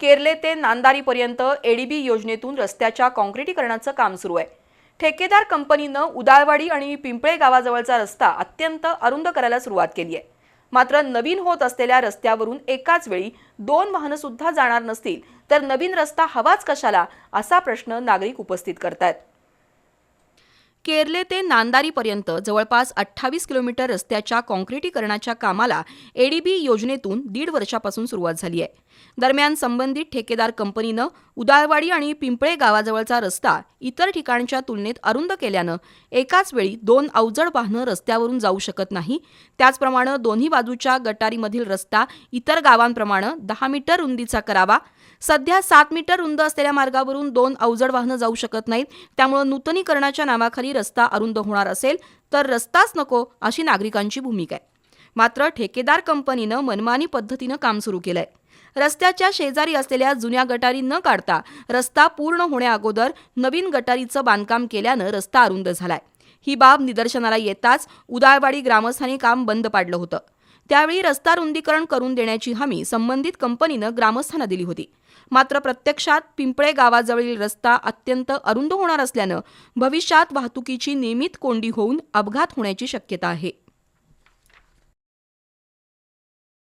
केरले ते नांदारीपर्यंत एडीबी योजनेतून रस्त्याच्या काँक्रिटीकरणाचं काम सुरू आहे. ठेकेदार कंपनीनं उदाळवाडी आणि पिंपळे गावाजवळचा रस्ता अत्यंत अरुंद करायला सुरुवात केली आहे. मात्र नवीन होत असलेल्या रस्त्यावरून एकाच वेळी दोन वाहनं सुद्धा जाणार नसतील तर नवीन रस्ता हवाच कशाला असा प्रश्न नागरिक उपस्थित करतायत. केरले ते नांदारीपर्यंत जवळपास अठ्ठावीस किलोमीटर रस्त्याच्या काँक्रिटीकरणाच्या कामाला एडीबी योजनेतून दीड वर्षापासून सुरुवात झाली आहे. दरम्यान संबंधित ठेकेदार कंपनीनं उदाळवाडी आणि पिंपळे गावाजवळचा रस्ता इतर ठिकाणच्या तुलनेत अरुंद केल्यानं एकाच वेळी दोन अवजड वाहनं रस्त्यावरून जाऊ शकत नाही. त्याचप्रमाणे दोन्ही बाजूच्या गटारीमधील रस्ता इतर गावांप्रमाणे दहा मीटर रुंदीचा करावा. सध्या सात मीटर रुंद असलेल्या मार्गावरून दोन अवजड वाहनं जाऊ शकत नाहीत. त्यामुळे नूतनीकरणाच्या नावाखाली रस्ता अरुंद होणार असेल तर रस्ताच नको अशी नागरिकांची भूमिका आहे. मात्र ठेकेदार कंपनीनं मनमानी पद्धतीनं काम सुरू केलंय. रस्त्याच्या शेजारी असलेल्या जुन्या गटारी न काढता रस्ता पूर्ण होण्याअगोदर नवीन गटारीचं बांधकाम केल्यानं रस्ता अरुंद झालाय. ही बाब निदर्शनाला येताच उदाळवाडी ग्रामस्थांनी काम बंद पाडलं होतं. त्यावेळी रस्ता रुंदीकरण करून देण्याची हमी संबंधित कंपनीनं ग्रामस्थांना दिली होती. मात्र प्रत्यक्षात पिंपळे गावाजवळील रस्ता अत्यंत अरुंद होणार असल्यानं भविष्यात वाहतुकीची नियमित कोंडी होऊन अपघात होण्याची शक्यता आहे.